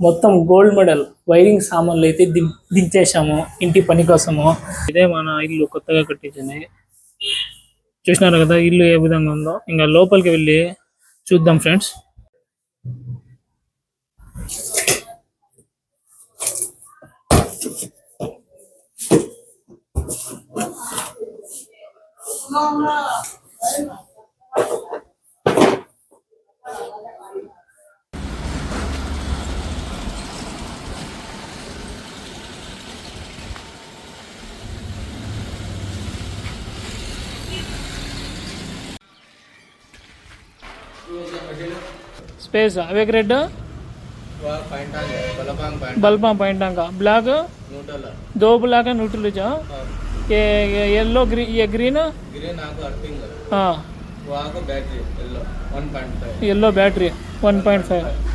మొత్తం gold medal wiring సామాన్లు అయితే దించేసాము ఇంటి పని కోసము. ఇదే మన ఇల్లు కొత్తగా కట్టించింది. చూసినారు కదా ఇల్లు ఏ విధంగా ఉందో. ఇంకా లోపలికి వెళ్ళి చూద్దాం friends. Space awake red बल्बा point का ब्लैक दो ब्लैक है न्यूट्रल जा ये येलो ग्रीन ये ग्रीन గ్రీన్ ఆకు అర్పింగ్ हाँ ఆకు battery yellow one point five yellow battery one point five